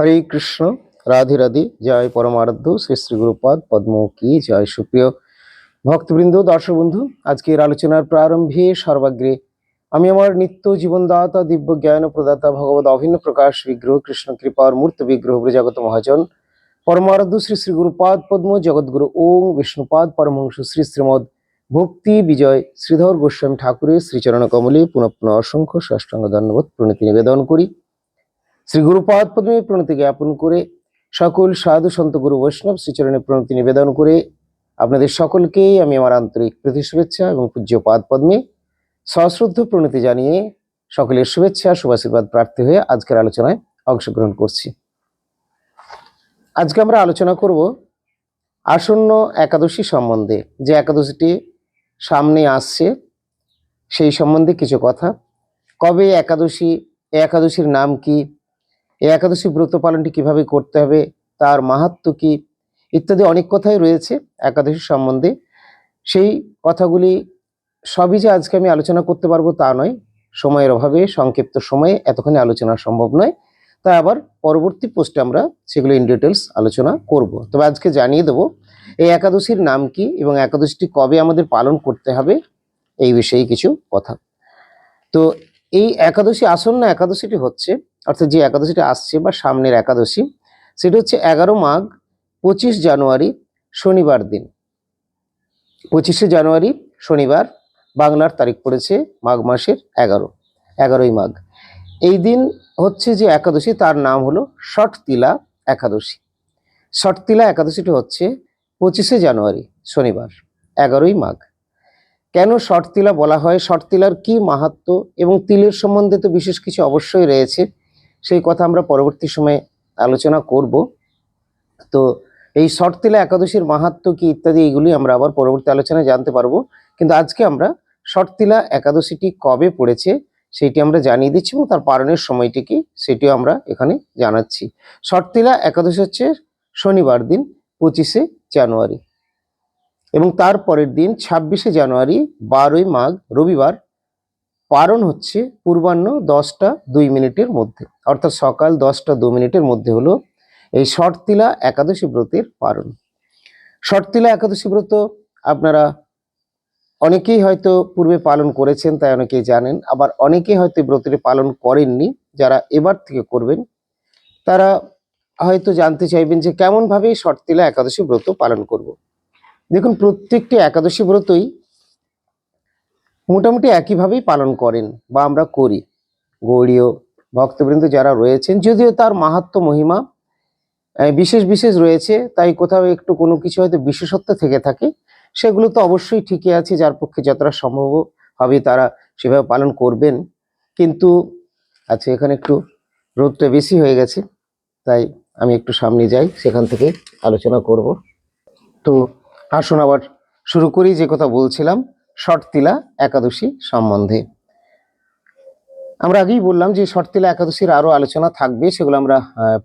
হরে কৃষ্ণ, রাধে রাধে, জয় পরমারাধ্য, শ্রী শ্রী গুরুপাদ পদ্ম কি জয় সুপ্রিয় ভক্তবৃন্দ, দর্শক বন্ধু, আজকের আলোচনার প্রারম্ভে সর্বাগ্রে আমি আমার নিত্য জীবনদাতা দিব্য জ্ঞান প্রদাতা, ভগবত অভিন্ন প্রকাশ, বিগ্রহ, কৃষ্ণ কৃপার মূর্ত বিগ্রহ, ব্রজাগত মহাজন, পরমারাধ্য, শ্রী শ্রী গুরুপাদ, পদ্ম জগৎগুরু ওং বিষ্ণুপাদ, পরমহংস, শ্রী শ্রীমদ ভক্তি বিজয়, শ্রীধর গোস্বামী ঠাকুরের শ্রীচরণ কমলে পুনঃ পুনঃ অসংখ্য ষষ্ঠাঙ্গ ধন্যবাদ, প্রণীতি নিবেদন করি। শ্রী গুরুপাদ পদ্মে প্রণতি জ্ঞাপন করে সকল সাধু সন্ত গুরু বৈষ্ণব শ্রীচরণে প্রণতি নিবেদন করে আপনাদের সকলকেই আমি আমার আন্তরিক প্রীতি শুভেচ্ছা এবং পূজ্য পাদ পদ্মে সশ্রদ্ধ প্রণতি জানিয়ে সকলের শুভেচ্ছা, শুভাশীর্বাদ প্রার্থী হয়ে আজকের আলোচনায় অংশগ্রহণ করছি। আজকে আমরা আলোচনা করব আসন্ন একাদশী সম্বন্ধে। যে একাদশীটি সামনে আসছে, সেই সম্বন্ধে কিছু কথা। কবে একাদশী, একাদশীর নাম কি এই একাদশী ব্রত পালনটি কীভাবে করতে হবে, তার মাহাত্ম কি, ইত্যাদি অনেক কথাই রয়েছে একাদশী সম্বন্ধে। সেই কথাগুলি সবই যে আজকে আমি আলোচনা করতে পারব তা নয়। সময়ের অভাবে, সংক্ষিপ্ত সময়ে এতখানি আলোচনা সম্ভব নয়। তাই আবার পরবর্তী পোস্টে আমরা সেগুলো ইন ডিটেলস আলোচনা করব। তবে আজকে জানিয়ে দেবো, এই একাদশীর নাম কি এবং একাদশীটি কবে আমাদের পালন করতে হবে, এই বিষয়ে কিছু কথা। তো এই একাদশী আসন্ন একাদশীটি হচ্ছে, অর্থাৎ যে একাদশীটি আসছে বা সামনের একাদশী, সেটা হচ্ছে এগারো মাঘ, পঁচিশ জানুয়ারি, শনিবার দিন। পঁচিশে জানুয়ারি, শনিবার, বাংলার তারিখ পড়েছে মাঘ মাসের এগারো, এগারোই মাঘ। এই দিন হচ্ছে যে একাদশী, তার নাম হলো ষটতিলা একাদশী। ষটতিলা একাদশীটি হচ্ছে পঁচিশে জানুয়ারি, শনিবার, এগারোই মাঘ। কেন ষটতিলা বলা হয়? ষটতিলার কি মাহাত্ম? এবং তিলের সম্বন্ধে তো বিশেষ কিছু অবশ্যই রয়েছে। সেই কথা আমরা পরবর্তী সময়ে আলোচনা করব। তো এই ষটতিলা একাদশীর মাহাত্ম কি ইত্যাদি এগুলি আমরা আবার পরবর্তী আলোচনায় জানতে পারব। কিন্তু আজকে আমরা ষটতিলা একাদশীটি কবে পড়েছে সেটি আমরা জানিয়ে দিচ্ছি এবং তার পালনের সময়টি কি সেটিও আমরা এখানে জানাচ্ছি। ষটতিলা একাদশী হচ্ছে শনিবার দিন, পঁচিশে জানুয়ারি। এবং তার পরের দিন ছাব্বিশে জানুয়ারি, বারোই মাঘ, রবিবার পারণ হচ্ছে পূর্বাহ্ন দশটা দুই মিনিটের মধ্যে। অর্থাৎ সকাল দশটা দু মিনিটের মধ্যে হলো এই শর্তিলা একাদশী ব্রতের পারণ। শর্তিলা একাদশী ব্রত আপনারা অনেকেই হয়তো পূর্বে পালন করেছেন, তাই অনেকেই জানেন। আবার অনেকেই হয়তো ব্রতটি পালন করেননি, যারা এবার থেকে করবেন, তারা হয়তো জানতে চাইবেন যে কেমনভাবে শর্তিলা একাদশী ব্রত পালন করব। দেখুন, প্রত্যেকটি একাদশী ব্রতই মোটামুটি একইভাবেই পালন করেন বা আমরা করি। গৌরীয় ভক্তবৃন্দ যারা রয়েছেন, যদিও তার মাহাত্ম মহিমা বিশেষ বিশেষ রয়েছে, তাই কোথাও একটু কোনো কিছু হয়তো বিশেষত্ব থেকে থাকে, সেগুলো তো অবশ্যই ঠিকই আছে, যার পক্ষে যতটা সম্ভব হবে তারা সেভাবে পালন করবেন। কিন্তু আচ্ছা এখানে একটু রোদটা বেশি হয়ে গেছে, তাই আমি একটু সামনে যাই, সেখান থেকে আলোচনা করব। তো আসুন আবার শুরু করি যে কথা বলছিলাম শর্তিলা একাদশী সম্বন্ধে। আমরা আগেই বললাম যে শর্তিলা একাদশীর আরও আলোচনা থাকবে, সেগুলো আমরা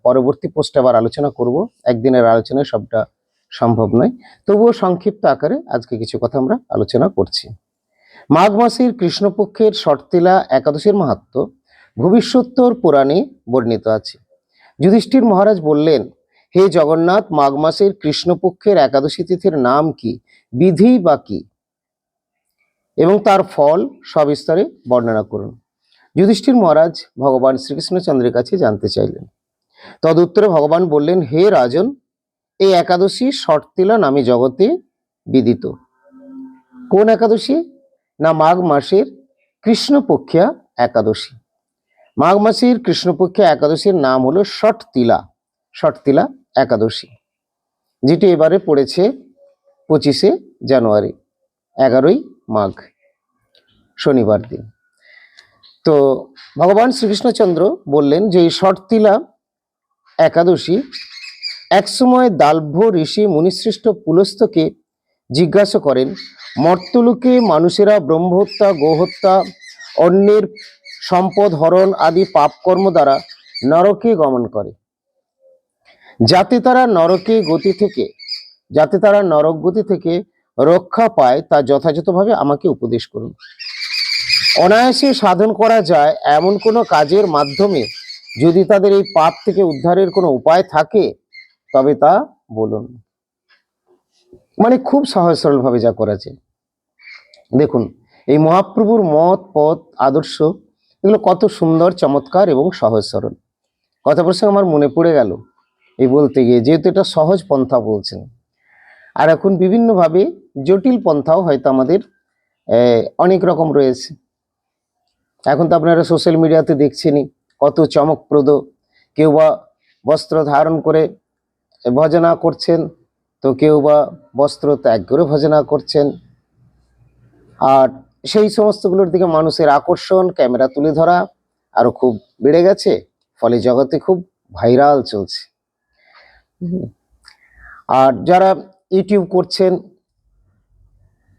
পরবর্তী পোস্টে আবার আলোচনা করব। একদিনের আলোচনায় সবটা সম্ভব নয়। তবুও সংক্ষিপ্ত আকারে আজকে কিছু কথা আমরা আলোচনা করছি। মাঘ মাসের কৃষ্ণপক্ষের শর্তিলা একাদশীর মাহাত্ম ভবিষ্যোত্তর পুরাণে বর্ণিত আছে। যুধিষ্ঠির মহারাজ বললেন হে জগন্নাথ মাঘ মাসের কৃষ্ণপক্ষের একাদশী তিথির নাম কি? বিধি বা কি? এবং তার ফল সবিস্তারে বর্ণনা করুন। যুধিষ্ঠির মহারাজ ভগবান শ্রীকৃষ্ণচন্দ্রের কাছে জানতে চাইলেন। তদুত্তরে ভগবান বললেন, হে রাজন, এই একাদশী শর্তিলা নামে জগতে বিদিত। কোন একাদশী? না মাঘ মাসের কৃষ্ণপক্ষিয়া একাদশী। মাঘ মাসের কৃষ্ণপক্ষিয়া একাদশীর নাম হলো ষটতিলা ষটতিলা একাদশী, যেটি এবারে পড়েছে পঁচিশে জানুয়ারি, এগারোই মাঘ, শনিবার দিন। তো ভগবান শ্রীকৃষ্ণচন্দ্র বললেন যে এই শর্তিলা একাদশী একসময় দালভ্য ঋষি মুনিসৃষ্ট পুলস্তকে জিজ্ঞাসা করেন, মর্তলোকে মানুষেরা ব্রহ্মহত্যা, গোহত্যা, অন্যের সম্পদ হরণ আদি পাপকর্ম দ্বারা নরকে গমন করে। যাতে তারা নরকে গতি থেকে, যাতে তারা নরক গতি থেকে রক্ষা পায়, তা যথাযথভাবে আমাকে উপদেশ করুন। অনায়াসে সাধন করা যায় এমন কোনো কাজের মাধ্যমে যদি তাদের এই পাপ থেকে উদ্ধারের কোনো উপায় থাকে, তবে তা বলুন। মানে খুব সহজ সরলভাবে যা করা যায়। দেখুন, এই মহাপ্রভুর মত, পথ, আদর্শ এগুলো কত সুন্দর, চমৎকার এবং সহজ সরল। কথা প্রসঙ্গে আমার মনে পড়ে গেল। এই বলতে গিয়ে, যেহেতু এটা সহজ পন্থা বলছেন। আর এখন বিভিন্নভাবে জটিল পন্থাও হয়তো আমাদের অনেক রকম রয়েছে। এখন তো আপনারা সোশ্যাল মিডিয়াতে দেখছেনই, কত চমকপ্রদ। কেউ বা বস্ত্র ধারণ করে ভজনা করছেন, তো কেউ বা বস্ত্র ত্যাগ করে ভজনা করছেন। আর সেই সমস্তগুলোর দিকে মানুষের আকর্ষণ, ক্যামেরা তুলে ধরা আরও খুব বেড়ে গেছে, ফলে জগতে খুব ভাইরাল চলছে। আর যারা ইউটিউব করছেন,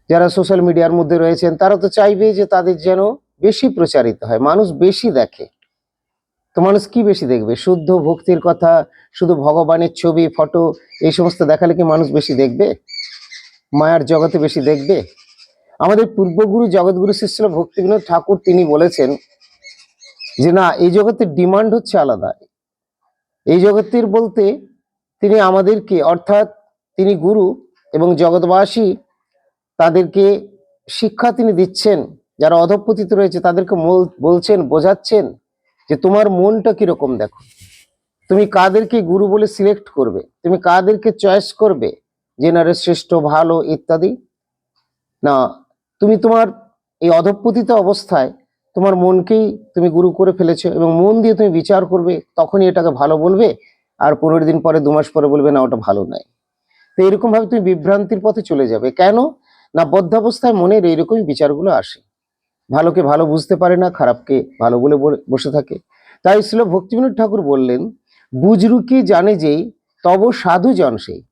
যারা সোশ্যাল মিডিয়ার মধ্যে রয়েছেন, তারা তো চাইবে যে তাদের যেন বেশি প্রচারিত হয়, মানুষ বেশি দেখে। তো মানুষ কি বেশি দেখবে? শুদ্ধ ভক্তির কথা, শুধু ভগবানের ছবি, ফটো, এই সমস্ত দেখালে কি মানুষ বেশি দেখবে? মায়ার জগতে বেশি দেখবে? আমাদের পূর্বগুরু জগৎগুরু শিষ্য ভক্তিবিনোদ ঠাকুর তিনি বলেছেন যে না, এই জগতের ডিমান্ড হচ্ছে আলাদা। এই জগতের বলতে তিনি আমাদেরকে, অর্থাৎ তিনি গুরু এবং জগৎবাসী, তাদেরকে শিক্ষা তিনি দিচ্ছেন, যারা অধপতিত রয়েছে তাদেরকে বলছেন, বোঝাচ্ছেন যে তোমার মনটা কীরকম দেখো। তুমি কাদেরকে গুরু বলে সিলেক্ট করবে? তুমি কাদেরকে চয়েস করবে? যে নারে শ্রেষ্ঠ, ভালো ইত্যাদি? না, তুমি তোমার এই অধপতিত অবস্থায় তোমার মনকেই তুমি গুরু করে ফেলেছো এবং মন দিয়ে তুমি বিচার করবে, তখনই এটাকে ভালো বলবে। আর পনেরো দিন পরে, দু মাস পরে বলবে, না, ওটা ভালো নয়। তো এরকম ভাবে তুমি বিভ্রান্তির পথে চলে যাবে। কেন? না বদ্ধাবস্থায় মনের এইরকমই বিচারগুলো আসে। ভালোকে ভালো বুঝতে পারে না, খারাপকে ভালো বলে বলে- বসে থাকে। তাই ছিল ভক্তিবিনোদ ঠাকুর বললেন বুজরুকি জানে যেই তব সাধু জন সেই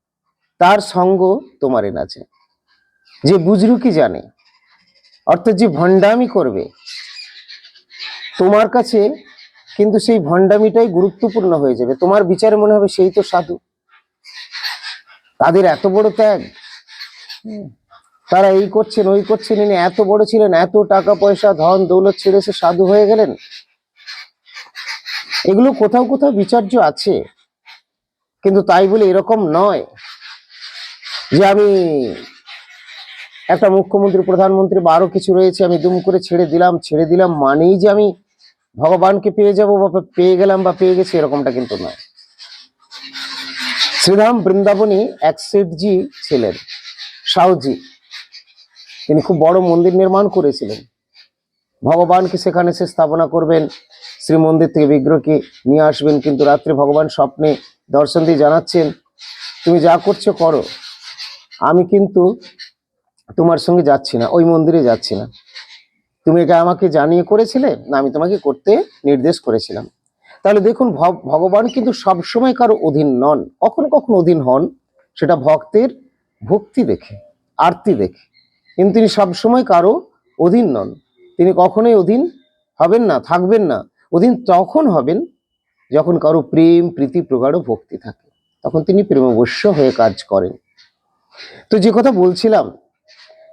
তার সঙ্গ তোমারে নাচে যে। বুজরুকি জানে? অর্থাৎ যে ভণ্ডামি করবে, তোমার কাছে কিন্তু সেই ভণ্ডামিটাই গুরুত্বপূর্ণ হয়ে যাবে। তোমার বিচারে মনে হবে সেই তো সাধু। তাদের এত বড় ত্যাগ। তারা এই করছেন, ওই করছেন ইনি এত বড় ছিলেন, এত টাকা পয়সা, ধন, দৌলত ছেড়ে সে সাধু হয়ে গেলেন। এগুলো কোথাও কোথাও বিচার্য আছে। কিন্তু তাই বলে এরকম নয় যে আমি একটা মুখ্যমন্ত্রী, প্রধানমন্ত্রী বা আরও কিছু রয়েছে, আমি দুম করে ছেড়ে দিলাম ছেড়ে দিলাম মানেই যে আমি ভগবানকে পেয়ে যাব বা পেয়ে গেলাম বা পেয়ে গেছি, এরকমটা কিন্তু নয়। শ্রীরাম বৃন্দাবনী এক শেঠজি ছিলেন, সাউজি। তিনি খুব বড় মন্দির নির্মাণ করেছিলেন। ভগবানকে সেখানে সে স্থাপনা করবেন শ্রী মন্দির থেকে বিগ্রহকে নিয়ে আসবেন, কিন্তু রাত্রে ভগবান স্বপ্নে দর্শন দিয়ে জানাচ্ছেন, তুমি যা করছ করো। আমি কিন্তু তোমার সঙ্গে যাচ্ছি না, ওই মন্দিরে যাচ্ছি না। তুমি এটা আমাকে জানিয়ে করেছিলে? না, আমি তোমাকে করতে নির্দেশ করেছিলাম। তাহলে দেখুন ভগ- ভগবান কিন্তু সবসময় কারও অধীন নন। কখনো কখনো অধীন হন, সেটা ভক্তের ভক্তি দেখে, আরতি দেখে। কিন্তু তিনি সবসময় কারও অধীন নন। তিনি কখনোই অধীন হবেন না, থাকবেন না। অধীন তখন হবেন যখন কারও প্রেম, প্রীতি, প্রগাঢ় ভক্তি থাকে। তখন তিনি প্রেমবশ্য হয়ে কাজ করেন। তো যে কথা বলছিলাম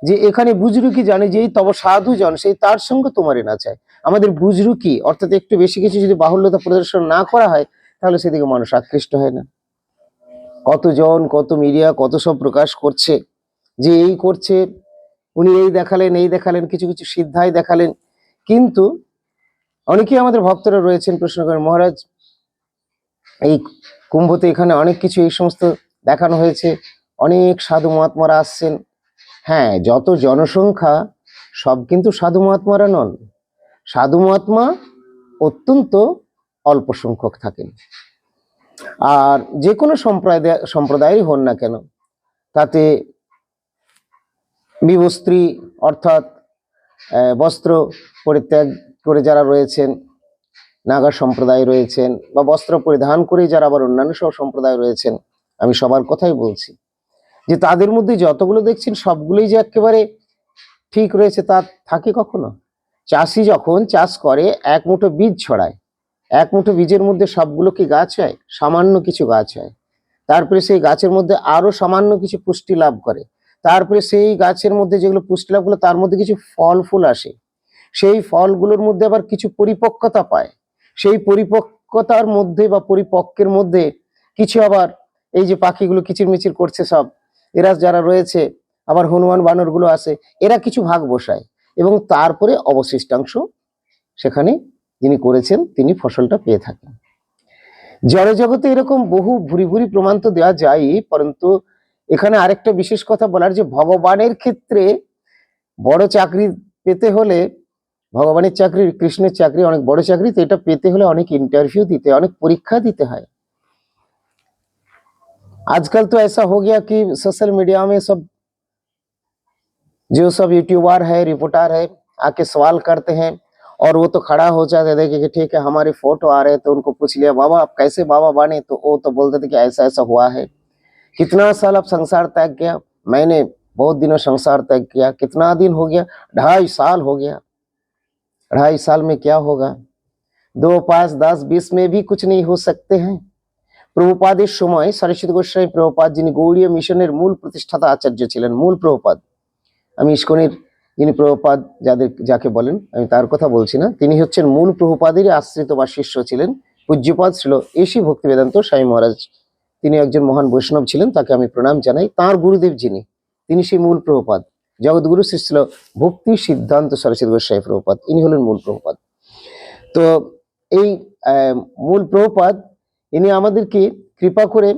যে এখানে বুজরুকি জানে যে এই তব সাধু জন সেই তার সঙ্গে তোমারই না চায়। আমাদের বুজরুকি, অর্থাৎ একটু বেশি কিছু যদি বাহুল্যতা প্রদর্শন না করা হয়, তাহলে সেদিকে মানুষ আকৃষ্ট হয় না। কতজন, কত মিডিয়া, কত সব প্রকাশ করছে যে এই করছে, উনি এই দেখালেন এই দেখালেন, কিছু কিছু সিদ্ধাই দেখালেন। কিন্তু অনেকেই আমাদের ভক্তরা রয়েছেন প্রশ্ন করেন মহারাজ, এই কুম্ভতে এখানে অনেক কিছু এই সমস্ত দেখানো হয়েছে। অনেক সাধু মহাত্মারা আসছেন। হ্যাঁ যত জনসংখ্যা, সব কিন্তু সাধু মহাত্মারা নন। সাধু মহাত্মা অত্যন্ত অল্প সংখ্যক থাকেন। আর যে কোনো সম্প্রদায়, সম্প্রদায়ই হন না কেন, তাতে বিবস্ত্রী অর্থাৎ বস্ত্র পরিত্যাগ করে যারা রয়েছেন, নাগা সম্প্রদায় রয়েছেন, বা বস্ত্র পরিধান করেই যারা আবার অন্যান্য সব সম্প্রদায় রয়েছেন, আমি সবার কথাই বলছি। যে তাদের মধ্যে যতগুলো দেখছেন, সবগুলোই যে একেবারে ঠিক রয়েছে, তা থাকে কখনো? চাষি যখন চাষ করে, এক মুঠো বীজ ছড়ায়। এক মুঠো বীজের মধ্যে সবগুলো কি গাছ হয়? সামান্য কিছু গাছ হয়। তারপরে সেই গাছের মধ্যে আরও সামান্য কিছু পুষ্টি লাভ করে। তারপরে সেই গাছের মধ্যে যেগুলো পুষ্টি লাভ করল তার মধ্যে কিছু ফল ফুল আসে। সেই ফলগুলোর মধ্যে আবার কিছু পরিপক্কতা পায়। সেই পরিপক্কতার মধ্যে বা পরিপক্কের মধ্যে কিছু আবার এই যে পাখিগুলো কিচিরমিচির করছে সব এরা যারা রয়েছে, আবার হনুমান বানরগুলো আছে, এরা কিছু ভাগ বসায় এবং তারপরে অবশিষ্টাংশ সেখানে যিনি করেছেন তিনি ফসলটা পেয়ে থাকেন। জড়জগতে এরকম বহু ভুরি ভুরি প্রমাণ তো দেওয়া যায়, পরন্তু এখানে আরেকটা বিশেষ কথা বলার যে ভগবানের ক্ষেত্রে বড় চাকরি পেতে হলে, ভগবানের চাকরি, কৃষ্ণের চাকরি, অনেক বড় চাকরি তো এটা পেতে হলে অনেক ইন্টারভিউ দিতে অনেক পরীক্ষা দিতে হয়। आजकल तो ऐसा हो गया कि सोशल मीडिया में सब जो सब यूट्यूबर है, रिपोर्टर है, आके सवाल करते हैं और वो तो खड़ा हो जाते देखे कि ठीक है, हमारे फ़ोटो आ रहे तो उनको पूछ लिया, बाबा, आप कैसे बाबा बने? तो वो तो बोलते थे कि ऐसा ऐसा हुआ है। कितना साल अब संसार त्याग किया मैंने बहुत दिनों संसार त्याग किया। कितना दिन हो गया? ढाई साल हो गया। ढाई साल में क्या होगा? दो पाँच, दस, बीस में भी कुछ नहीं हो सकते हैं। প্রভুপাদের সময় সরস্বতী গোস্বামী প্রভুপাদ, যিনি গৌড়ীয় মিশনের মূল প্রতিষ্ঠাতা আচার্য ছিলেন, মূল প্রভুপাদ। আমি ইস্কনের যিনি প্রভুপাদ, যাদের, যাকে বলেন, আমি তার কথা বলছি না, তিনি হচ্ছেন মূল প্রভুপাদেরই আশ্রিত বা শিষ্য ছিলেন। পূজ্যপাদ ছিল এসি ভক্তি বেদান্ত স্বামী মহারাজ। তিনি একজন মহান বৈষ্ণব ছিলেন, তাকে আমি প্রণাম জানাই। তার গুরুদেব যিনি, তিনি সেই মূল প্রভুপাদ। জগৎগুরু শ্রী ছিল ভক্তি সিদ্ধান্ত সরস্বতী গোস্বামী প্রভুপাদ, ইনি হলেন মূল প্রভুপাদ। তো এই মূল প্রভুপাদ ইনি আমাদেরকে কৃপা করে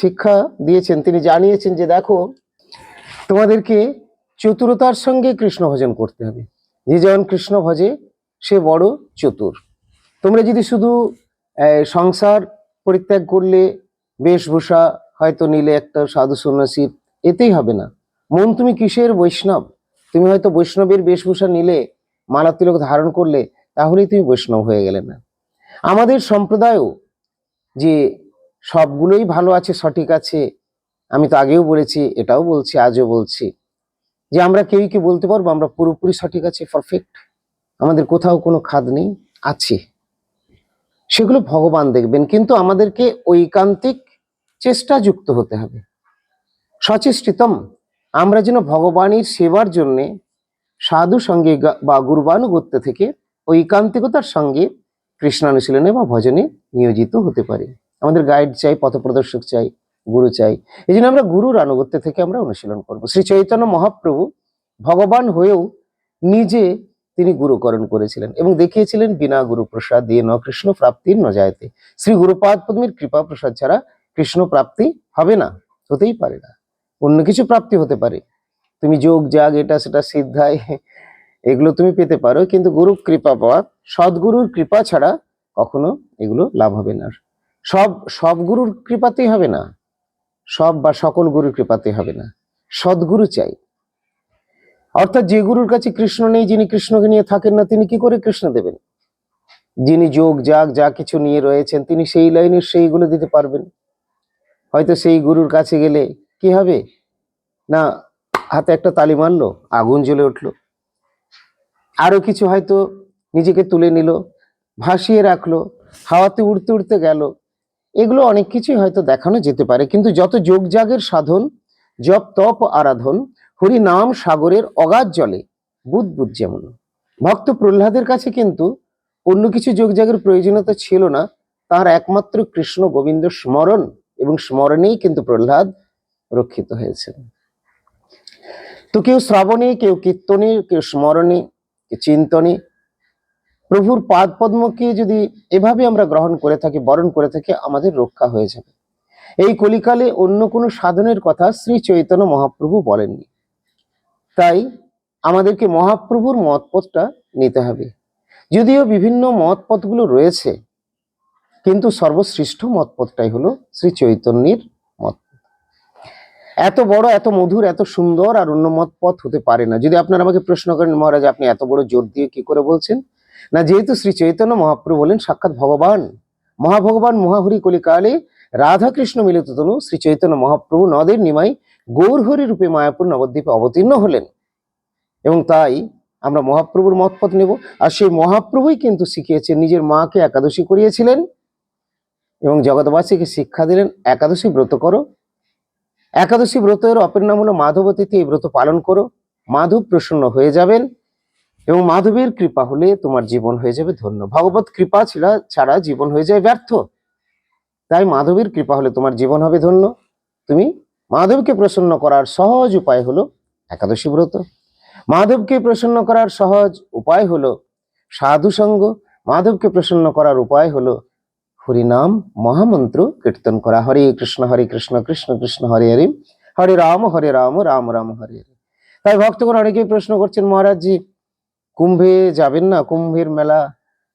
শিক্ষা দিয়েছেন। তিনি জানিয়েছেন যে, দেখো, তোমাদেরকে চতুরতার সঙ্গে কৃষ্ণ ভজন করতে হবে। যে যেমন কৃষ্ণ ভজে, সে বড় চতুর। তোমরা যদি শুধু সংসার পরিত্যাগ করলে, বেশভূষা হয়তো নিলে একটা সাধু সন্ন্যাসী, এতেই হবে না। মন তুমি কিসের বৈষ্ণব? তুমি হয়তো বৈষ্ণবের বেশভূষা নিলে মালা তিলক ধারণ করলে, তাহলেই তুমি বৈষ্ণব হয়ে গেলে না। আমাদের সম্প্রদায়ও যে সবগুলোই ভালো আছে, সঠিক আছে, আমি তো আগেও বলেছি, এটাও বলছি, আজও বলছি। যে আমরা কেউই কি বলতে পারব? আমরা পুরোপুরি সঠিক আছে পারফেক্ট আমাদের কোথাও কোনো খাদ নেই, আছে। সেগুলো ভগবান দেখবেন, কিন্তু আমাদেরকে ঐকান্তিক চেষ্টা যুক্ত হতে হবে। সচেষ্টিতম, আমরা যেন ভগবানের সেবার জন্যে সাধু সঙ্গে বা গুরুবানুগত্য থেকে ঐকান্তিকতার সঙ্গে কৃষ্ণানুশীলনে বা ভজনে নিয়োজিত হতে পারি। আমাদের গাইড চাই, পথপ্রদর্শক চাই, গুরু চাই। এই জন্য আমরা গুরুর আনুগত্য থেকে আমরা অনুশীলন করব। শ্রী চৈতন্য মহাপ্রভু ভগবান হয়েও নিজে তিনি গুরুকরণ করেছিলেন এবং দেখিয়েছিলেন, বিনা গুরু প্রসাদ দিয়ে ন কৃষ্ণ প্রাপ্তির যায়তে। শ্রী গুরুপাদ পদ্মের কৃপা প্রসাদ ছাড়া কৃষ্ণ প্রাপ্তি হবে না, হতেই পারে না। অন্য কিছু প্রাপ্তি হতে পারে। তুমি যোগ জাগ এটা, সেটা, সিদ্ধায়, এগুলো তুমি পেতে পারো, কিন্তু গুরু কৃপা পাওয়া সদ্গুরুর কৃপা ছাড়া কখনো এগুলো লাভ হবে না। সব সব গুরুর কৃপাতেই হবে না। সব বা সকল গুরুর কৃপাতে হবে না। সদ্গুরু চাই। অর্থাৎ যে গুরুর কাছে কৃষ্ণ নেই, যিনি কৃষ্ণকে নিয়ে থাকেন না, তিনি কি করে কৃষ্ণ দেবেন? যিনি যোগ জাগ যা কিছু নিয়ে রয়েছেন, তিনি সেই লাইনের সেইগুলো দিতে পারবেন। হয়তো সেই গুরুর কাছে গেলে কি হবে? না, হাতে একটা তালি মারলো, আগুন জ্বলে উঠল। আরও কিছু হয়তো নিজেকে তুলে নিল, ভাসিয়ে রাখল, হাওয়াতে উড়তে উড়তে গেল। এগুলো অনেক কিছুই হয়তো দেখানো যেতে পারে, কিন্তু যত যোগ জাগের সাধন, জপ, তপ, আরাধন, হরি নাম, সাগরের অগাধ জলে, বুধ যেমন। ভক্ত প্রহ্লাদের কাছে কিন্তু অন্য কিছু যোগ জাগের প্রয়োজনীয়তা ছিল না, তার একমাত্র কৃষ্ণ গোবিন্দ স্মরণ এবং স্মরণেই কিন্তু প্রহ্লাদ রক্ষিত হয়েছে তো কেউ শ্রাবণে, কেউ কীর্তনে, কেউ স্মরণে, কেউ চিন্তনে প্রভুর পাদ পদ্মকে যদি এভাবে আমরা গ্রহণ করে থাকি, বরণ করে থাকি, আমাদের রক্ষা হয়ে যাবে। এই কলিকালে অন্য কোনো সাধনের কথা শ্রী চৈতন্য মহাপ্রভু বলেননি। তাই আমাদেরকে মহাপ্রভুর মতপথটা নিতে হবে। যদিও বিভিন্ন মতপথগুলো রয়েছে, কিন্তু সর্বশ্রেষ্ঠ মতপথটাই হলো শ্রী চৈতন্যের মত। এত বড়, এত মধুর, এত সুন্দর আর অন্য মতপথ হতে পারে না। যদি আপনারা আমাকে প্রশ্ন করেন, মহারাজ, আপনি এত বড় জোর দিয়ে কি করে বলছেন? না যেহেতু শ্রী চৈতন্য মহাপ্রভু বলেন, সাক্ষাৎ ভগবান। মহাভগবান মহাহরি কলিকালে রাধা কৃষ্ণ মিলিত তনু শ্রী চৈতন্য মহাপ্রভু নদের নিমাই গৌরহরি রূপে মায়াপুর নবদ্বীপে অবতীর্ণ হলেন। এবং তাই আমরা মহাপ্রভুর মতপথ নেব। আর সেই মহাপ্রভুই কিন্তু শিখিয়েছেন, নিজের মাকে একাদশী করিয়েছিলেন এবং জগৎবাসীকে শিক্ষা দিলেন, একাদশী ব্রত করো। একাদশী ব্রতের অপর নাম হলো মাধব তিথি এই ব্রত পালন করো। মাধব প্রসন্ন হয়ে যাবেন। এবং মাধবের কৃপা হলে তোমার জীবন হয়ে যাবে ধন্য। ভগবত কৃপা ছাড়া ছাড়া জীবন হয়ে যায় ব্যর্থ। তাই মাধবের কৃপা হলে তোমার জীবন হবে ধন্য। তুমি মাধবকে প্রসন্ন করার সহজ উপায় হলো একাদশী ব্রত। মাধবকে প্রসন্ন করার সহজ উপায় হলো সাধু সঙ্গ। মাধবকে প্রসন্ন করার উপায় হলো হরিনাম মহামন্ত্র কীর্তন করা। হরে কৃষ্ণ হরে কৃষ্ণ কৃষ্ণ কৃষ্ণ, হরে হরে। হরে রাম হরে রাম রাম রাম, হরে হরে। তাই ভক্তগণ অনেকেই প্রশ্ন করছেন, মহারাজ জি কুম্ভে যাবেন না, কুম্ভের মেলা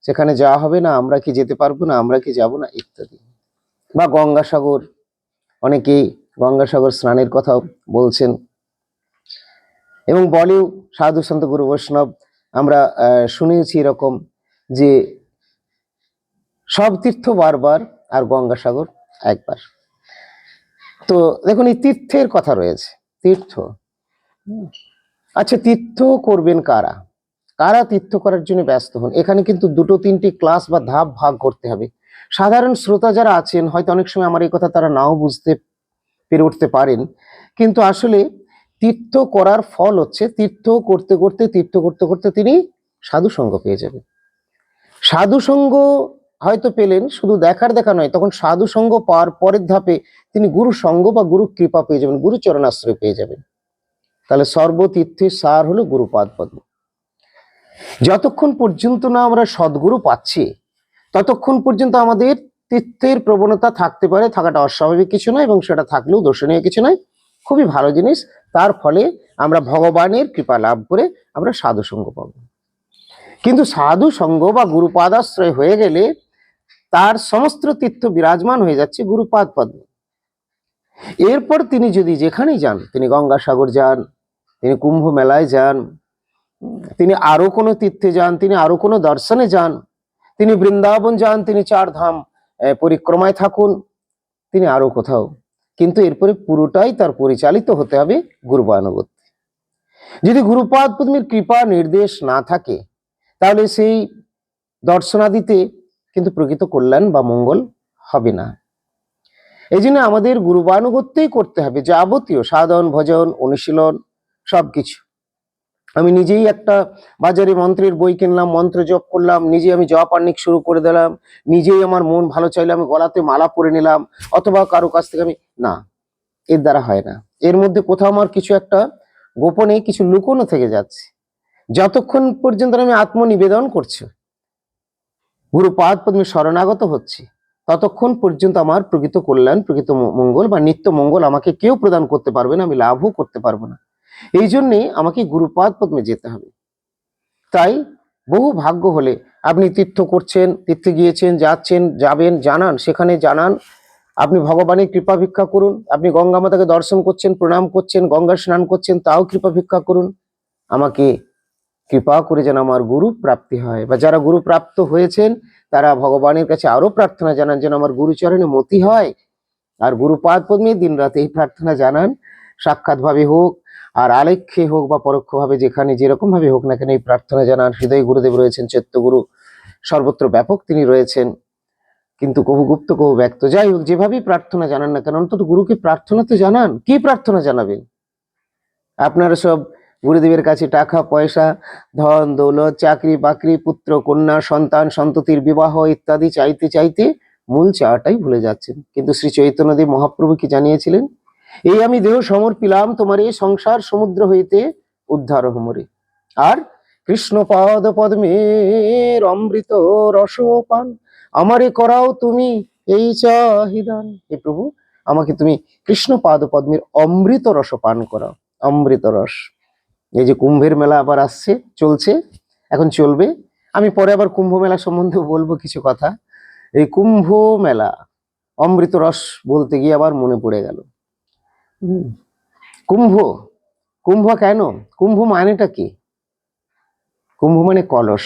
সেখানে যাওয়া হবে না, আমরা কি যেতে পারব না, আমরা কি যাব না, ইত্যাদি। বা গঙ্গাসাগর, অনেকেই গঙ্গাসাগর স্নানের কথা বলছেন। এবং বলেও সাধু সন্ত গুরু বৈষ্ণব, আমরা শুনেছি এরকম যে সব তীর্থ বারবার আর গঙ্গাসাগর একবার। তো দেখুন, এই তীর্থের কথা রয়েছে, তীর্থ। আচ্ছা তীর্থ করবেন কারা? কারা তীর্থ করার জন্য ব্যস্ত হন? এখানে কিন্তু দুটো তিনটি ক্লাস বা ধাপ ভাগ করতে হবে। সাধারণ শ্রোতা যারা আছেন, হয়তো অনেক সময় আমার এই কথা তারা নাও বুঝতে পেরে উঠতে পারেন। কিন্তু আসলে তীর্থ করার ফল হচ্ছে, তীর্থ করতে করতে, তীর্থ করতে করতে তিনি সাধু সঙ্গ পেয়ে যাবেন। সাধু সঙ্গ হয়তো পেলেন, শুধু দেখার দেখা নয়, তখন সাধু সঙ্গ পাওয়ার পরের ধাপে তিনি গুরু সঙ্গ বা গুরু কৃপা পেয়ে যাবেন, গুরু চরণাশ্রয় পেয়ে যাবেন। তাহলে সর্বতীর্থের সার হলো গুরুপাদ পদ্ম। যতক্ষণ পর্যন্ত না আমরা সদ্গুরু পাচ্ছি, ততক্ষণ পর্যন্ত আমাদের তীর্থের প্রবণতা থাকতে পারে, থাকাটা অস্বাভাবিক কিছু নয় এবং সেটা থাকলেও দর্শনীয় কিছু নয়। খুবই ভালো জিনিস। তার ফলে আমরা ভগবানের কৃপা লাভ করে আমরা সাধু সঙ্গ পাব। কিন্তু সাধু সঙ্গ বা গুরুপাদাশ্রয় হয়ে গেলে তার সমস্ত তীর্থ বিরাজমান হয়ে যাচ্ছে গুরুপাদ পদ্ম। এরপর তিনি যদি যেখানেই যান, তিনি গঙ্গাসাগর যান, তিনি কুম্ভ মেলায় যান তিনি আরও কোনো তীর্থে যান, তিনি আরও কোনো দর্শনে যান, তিনি বৃন্দাবন যান, তিনি চার ধাম পরিক্রমায় থাকুন, তিনি আরও কোথাও। কিন্তু এরপরে পুরোটাই তার পরিচালিত হতে হবে গুরুবানুগত্যে যদি গুরুপাদ পদ্মীর কৃপা নির্দেশ না থাকে, তাহলে সেই দর্শনাদিতে কিন্তু প্রকৃত কল্যাণ বা মঙ্গল হবে না। এই জন্য আমাদের গুরুবানুগত্যই করতে হবে যাবতীয় সাধন, ভজন, অনুশীলন, সবকিছু। আমি নিজেই একটা বাজারে মন্ত্রের বই কিনলাম, মন্ত্র জপ করলাম নিজে আমি জপ আর্নিক শুরু করে দিলাম, নিজেই আমার মন ভালো চাইলে, আমি গলাতে মালা পরে নিলাম, অথবা কারও কাছ থেকে আমি, না, এর দ্বারা হয় না। এর মধ্যে কোথাও আমার কিছু একটা গোপনে কিছু লুকোনো থেকে যাচ্ছে। যতক্ষণ পর্যন্ত আমি আত্মনিবেদন করছি, গুরু পাদ পদ্মে শরণাগত হচ্ছে, ততক্ষণ পর্যন্ত আমার প্রকৃত কল্যাণ, প্রকৃত মঙ্গল বা নিত্য মঙ্গল আমাকে কেউ প্রদান করতে পারবে না, আমি লাভও করতে পারব না। এই জন্যে আমাকে গুরুপাদ পদ্মে যেতে হবে। তাই বহু ভাগ্য হলে আপনি তীর্থ করছেন, তীর্থে গিয়েছেন, যাচ্ছেন, যাবেন, জানান, সেখানে জানান। আপনি ভগবানের কৃপা ভিক্ষা করুন, আপনি গঙ্গা মাতাকে দর্শন করছেন, প্রণাম করছেন গঙ্গা স্নান করছেন, তাও কৃপা ভিক্ষা করুন। আমাকে কৃপা করে যেন আমার গুরু প্রাপ্তি হয় বা যারা গুরু প্রাপ্ত হয়েছেন, তারা ভগবানের কাছে আরও প্রার্থনা জানান যেন আমার গুরুচরণে মতি হয়। আর গুরুপাদ পদ্মে দিন রাতে এই প্রার্থনা জানান সাক্ষাৎ ভাবে হোক আর আলেখ্যে হোক বা পরোক্ষভাবে যেখানে যেরকম ভাবে হোক না কেন এই প্রার্থনা জানান হৃদয় গুরুদেব রয়েছেন চৈত্যগুরু সর্বত্র ব্যাপক তিনি রয়েছেন। কিন্তু কবু গুপ্ত, কবু ব্যক্ত। যাই হোক, যেভাবেই প্রার্থনা জানান না কেন, অন্তত গুরুকে প্রার্থনা তো জানান। কি প্রার্থনা জানাবেন? আপনারা সব গুরুদেবের কাছে টাকা, পয়সা, ধন, দৌলত, চাকরি, বাকরি, পুত্র, কন্যা, সন্তান, সন্ততির বিবাহ ইত্যাদি চাইতে চাইতে মূল চাওয়াটাই ভুলে যাচ্ছেন। কিন্তু শ্রী চৈতন্যদেব মহাপ্রভু কি জানিয়েছিলেন এই আমি দেহ সমর্পিলাম তোমার এই সংসার সমুদ্র হইতে উদ্ধার হোমরে। আর কৃষ্ণ পদ পদ্মের অমৃত রসপান, আমারে করাও তুমি এই চাহিদান। হে প্রভু, আমাকে তুমি কৃষ্ণ পাদ পদ্মের অমৃত রস পান করাও, অমৃত রস। এই যে কুম্ভের মেলা আবার আসছে, চলছে, এখন চলবে। আমি পরে আবার কুম্ভ মেলা সম্বন্ধে বলব কিছু কথা। এই কুম্ভ মেলা, অমৃত রস বলতে গিয়ে আবার মনে পড়ে গেল। কুম্ভ। কুম্ভ কেন? কুম্ভ মানেটা কি? কুম্ভ মানে কলস।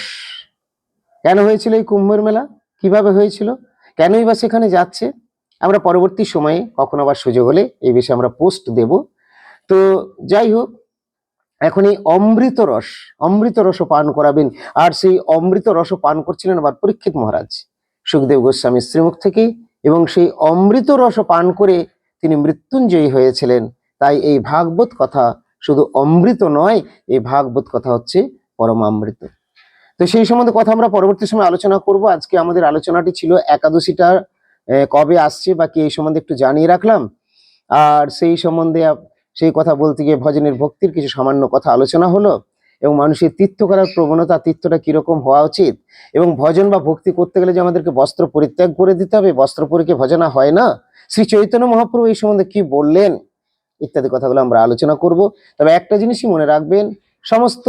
কেন হয়েছিল এই কুম্ভের মেলা? কীভাবে হয়েছিল? কেনই বা সেখানে যাচ্ছে? আমরা পরবর্তী সময়ে কখনো আবার সুযোগ হলে এই বিষয়ে আমরা পোস্ট দেব। তো যাই হোক, এখন এই অমৃত রস অমৃত রস পান করাবেন। আর সেই অমৃত রস পান করছিলেন আবার পরীক্ষিত মহারাজ। সুখদেব গোস্বামী শ্রীমুখ থেকে এবং সেই অমৃত রস পান করে তিনি মৃত্যুঞ্জয়ী হয়েছিলেন। তাই এই ভাগবত কথা শুধু অমৃত নয়, এই ভাগবত কথা হচ্ছে পরমামৃত। তো সেই সম্বন্ধে কথা আমরা পরবর্তী সময় আলোচনা করব। আজকে আমাদের আলোচনাটি ছিল একাদশীটা কবে আসছে বা কি এই সম্বন্ধে একটু জানিয়ে রাখলাম। আর সেই সম্বন্ধে সেই কথা বলতে গিয়ে ভজনের ভক্তির কিছু সামান্য কথা আলোচনা হলো। এবং মানুষের তীর্থ করার প্রবণতা, তীর্থটা কীরকম হওয়া উচিত? এবং ভজন বা ভক্তি করতে গেলে যে আমাদেরকে বস্ত্র পরিত্যাগ করে দিতে হবে, বস্ত্র পরিকে ভজনা হয় না? শ্রী চৈতন্য মহাপ্রভু এই সম্বন্ধে কি বললেন? ইত্যাদি কথাগুলো আমরা আলোচনা করব। তবে একটা জিনিসই মনে রাখবেন, সমস্ত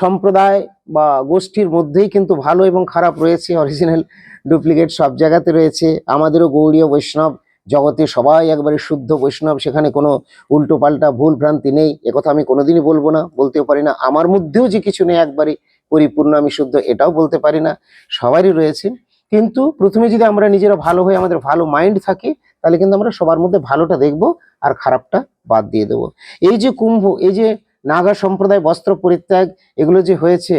সম্প্রদায় বা গোষ্ঠীর মধ্যেই কিন্তু ভালো এবং খারাপ রয়েছে অরিজিনাল ডুপ্লিকেট সব জায়গাতে রয়েছে। আমাদেরও গৌড়ীয় বৈষ্ণব জগতে সবাই একবারে শুদ্ধ বৈষ্ণব, সেখানে কোনো উল্টো পাল্টা ভুল ভ্রান্তি নেই। একথা আমি কোনোদিনই বলব না, বলতেও পারি না। আমার মধ্যেও যে কিছু নেই একবারে পরিপূর্ণ, আমি শুদ্ধ, এটাও বলতে পারি না। সবারই রয়েছে। কিন্তু প্রথমে যদি আমরা নিজেরা ভালো হয়ে আমাদের ভালো মাইন্ড থাকে, তাহলে কিন্তু আমরা সবার মধ্যে ভালোটা দেখব আর খারাপটা বাদ দিয়ে দেবো। এই যে কুম্ভ, এই যে নাগা সম্প্রদায়, বস্ত্র পরিত্যাগ, এগুলো যে হয়েছে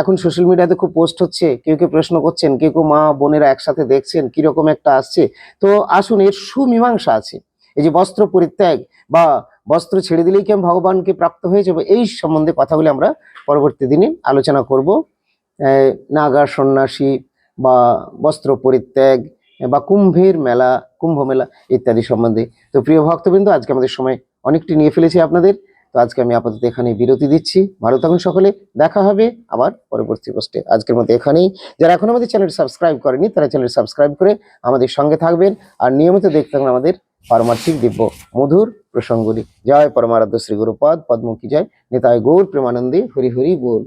এখন সোশ্যাল মিডিয়াতে খুব পোস্ট হচ্ছে, কেউ কেউ প্রশ্ন করছেন, কেউ কেউ মা বোনেরা একসাথে দেখছেন, কীরকম একটা আসছে। তো আসুন, এর সুমীমাংসা আছে। এই যে বস্ত্র পরিত্যাগ বা বস্ত্র ছেড়ে দিলেই কি ভগবানকে প্রাপ্ত হয়ে যাব? এই সম্বন্ধে কথাগুলি আমরা পরবর্তী দিনে আলোচনা করব। নাগা সন্ন্যাসী বা বস্ত্র পরিত্যাগ বা কুম্ভের মেলা, কুম্ভ মেলা ইত্যাদি সম্বন্ধে। তো প্রিয় ভক্তবৃন্দ, আজকে আমাদের সময় অনেকটি নিয়ে ফেলেছি আপনাদের। আজকে আমি আপাতত এখানে বিরতি দিচ্ছি। ভালো থাকুন সকলে। দেখা হবে আবার পরবর্তী পোস্টে আজকের মতো এখানেই। যারা এখন আমাদের চ্যানেল সাবস্ক্রাইব করেনি তারা চ্যানেল সাবস্ক্রাইব করে আমাদের সঙ্গে থাকবেন। আর নিয়মিত দেখতে থাকবেন আমাদের পারমার্থিক দিব্য মধুর প্রসঙ্গগুলি। জয় পরমারাধ্য শ্রী গুরুপদ পদ্মকি জয়। নেতায় গৌর প্রেমানন্দে হরি হরি বল।